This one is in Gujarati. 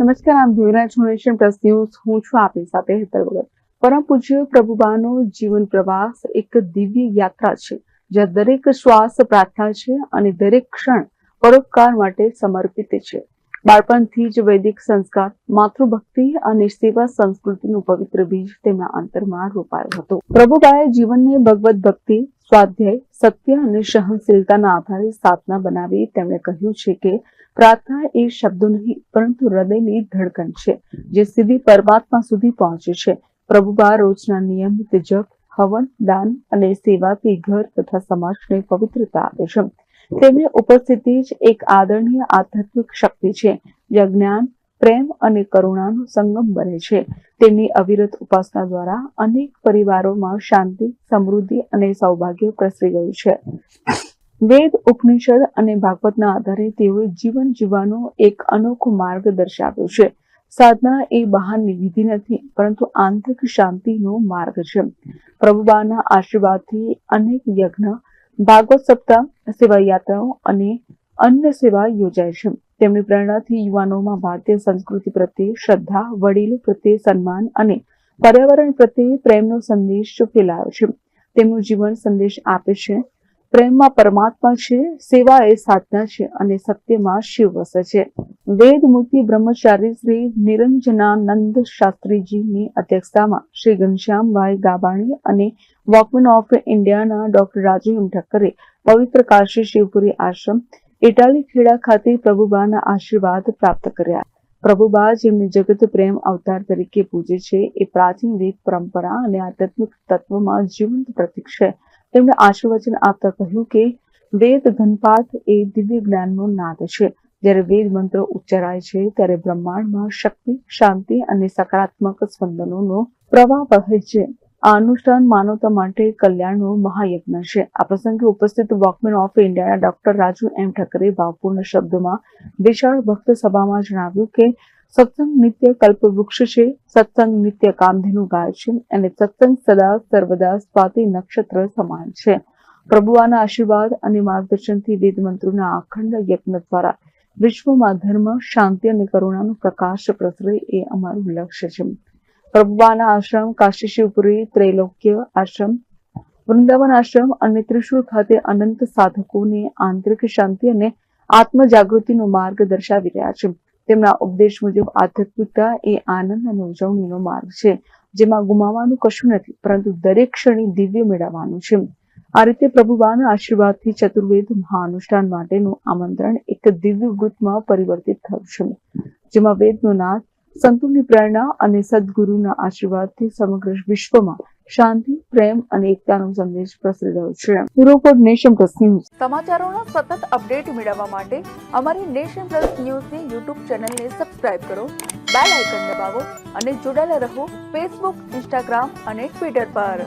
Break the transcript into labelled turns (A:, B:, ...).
A: નમસ્કાર, આમ છો નેશન પ્લસ ન્યૂઝ. હું છું આપની સાથે હેતર વગર પરમ પૂજ્ય પ્રભુબાનો જીવન પ્રવાસ એક દિવ્ય યાત્રા છે, જ્યાં દરેક શ્વાસ પ્રાર્થના છે અને દરેક ક્ષણ પરોપકાર માટે સમર્પિત છે. બાળપણથી જ વૈદિક સંસ્કાર, માતૃભક્તિ અને સેવા સંસ્કૃતિનું પવિત્ર બીજ તેમના અંતરમાં રોપાયો હતો. પ્રભુબાએ જીવનને ભગવત ભક્તિ, સ્વાધ્યાય, સત્ય અને સહનશીલતાના આધારે સાધના બનાવી તેમણે કહ્યું છે કે, પ્રાર્થના એ શબ્દો નહીં, પરંતુ હૃદયની ધડકન છે, જે સીધી પરમાત્મા સુધી પહોંચે છે. પ્રભુબા રોજના નિયમિત જપ, હવન, દાન અને સેવાથી ઘર તથા સમાજને પવિત્રતા આપે છે. તેમની ઉપસ્થિતિ જ એક આદરણીય આધ્યાત્મિક શક્તિ છે જે જ્ઞાન, પ્રેમ અને કરુણાનો સંગમ બને છે. તેમની અવિરત ઉપાસના દ્વારા અનેક પરિવારોમાં શાંતિ, સમૃદ્ધિ અને સૌભાગ્ય પ્રસરી ગયું છે. વેદ, ઉપનિષદ અને ભાગવતના આધારે તેઓએ જીવન જીવવાનો એક અનોખો માર્ગ દર્શાવ્યો છે. સાધના એ બહારની વિધિ નથી, પરંતુ આંતરિક શાંતિનો માર્ગ છે. પ્રભુબાના આશીર્વાદથી અનેક યજ્ઞ ભાગવત સપ્તાહ સેવા યાત્રાઓ અને અન્ય સેવા યોજાય છે. તેમની પ્રેરણાથી યુવાનોમાં ભારતીય સંસ્કૃતિ પ્રત્યે શ્રદ્ધા, વડીલો પ્રત્યે સન્માન અને પર્યાવરણ પ્રત્યે પ્રેમનો સંદેશ ફેલાયો છે. તેમનું જીવન સંદેશ આપે છે. પ્રેમમાં પરમાત્મા છે, સેવા એ સાધના છે અને સત્યમાં શિવ વસે છે. વેદ મૂર્તિ બ્રહ્મચારી શ્રી નિરંજનાનંદ શાસ્ત્રીજીની અધ્યક્ષતામાં શ્રી ઘનશ્યામભાઈ ગાબાણી અને વોકમેન ઓફ ઇન્ડિયાના ડોક્ટર રાજુ એમ ઠક્કરે પવિત્ર કાશી શિવપુરી આશ્રમ, ઇટાલી ખેડા ખાતે પ્રભુબાના આશીર્વાદ પ્રાપ્ત કર્યા. પ્રભુબા જેમને જગત પ્રેમ અવતાર તરીકે પૂજે છે, એ પ્રાચીન વેદ પરંપરા અને આધ્યાત્મિક તત્વમાં જીવંત પ્રતીક છે. તેમણે આશીર્વચન આપતા કહ્યું કે, વેદ ઘનપાથ એ દિવ્ય જ્ઞાનનો નાદ છે. જ્યારે વેદ મંત્ર ઉચ્ચારાય છે, ત્યારે બ્રહ્માંડમાં શક્તિ, શાંતિ અને સકારાત્મક સ્પંદનોનો પ્રવાહ વહે છે. આ અનુષ્ઠાન માનવતા માટે કલ્યાણનો મહાયજ્ઞ છે. આ પ્રસંગે ઉપસ્થિત વોકમેન ઓફ ઇન્ડિયાના ડોક્ટર રાજુ એમ ઠકરે ભાવપૂર્ણ શબ્દોમાં વિશાળ ભક્ત સભામાં જણાવ્યું કે સત્સંગ નિત્ય કલ્પ વૃક્ષ છે. સત્સંગ નિત્ય કામધેનુ ગાય છે અને સત્સંગ સદા સર્વદા સ્વાતિ નક્ષત્ર સમાન છે. પ્રભુઆના આશીર્વાદ અને માર્ગદર્શનથી વેદ મંત્રોના અખંડ યજ્ઞ દ્વારા વિશ્વમાં ધર્મ, શાંતિ અને કરુણાનો પ્રકાશ પ્રસરે એ અમારું લક્ષ્ય છે. પ્રભુબાના આશ્રમ કાશી શિવપુરી ત્રૈલોક્ય આશ્રમ, વૃંદાવન આશ્રમ અને ત્રિશુર ખાતે અનંત સાધકોને આંતરિક શાંતિ અને આત્મ જાગૃતિનો માર્ગ દર્શાવી રહ્યા છે. તેમના ઉપદેશ મુજબ આધ્યાત્મિકતા એ આનંદ અને ઉજવણીનો માર્ગ છે, જેમાં ગુમાવવાનું કશું નથી, પરંતુ દરેક ક્ષણે દિવ્ય મેળવવાનું છે. આ રીતે પ્રભુબાના આશીર્વાદથી ચતુર્વેદ મહાનુષ્ઠાન માટેનું આમંત્રણ એક દિવ્ય વૃત્તમાં પરિવર્તિત થયું છે, જેમાં વેદનો નાથ સંતોની પ્રેરણા અને સદગુરુના આશીર્વાદથી સમગ્ર વિશ્વમાં શાંતિ, પ્રેમ અને એકતાનો સંદેશ પ્રસરી રહ્યો છે. Report nation plus news.
B: સમાચારોનો સતત અપડેટ મેળવવા માટે અમારી નેશન પ્લસ ન્યૂઝની યુટ્યુબ ચેનલને સબસ્ક્રાઇબ કરો, બેલ આઇકન દબાવો અને જોડાયેલા રહો ફેસબુક, ઇન્સ્ટાગ્રામ અને ટ્વિટર પર.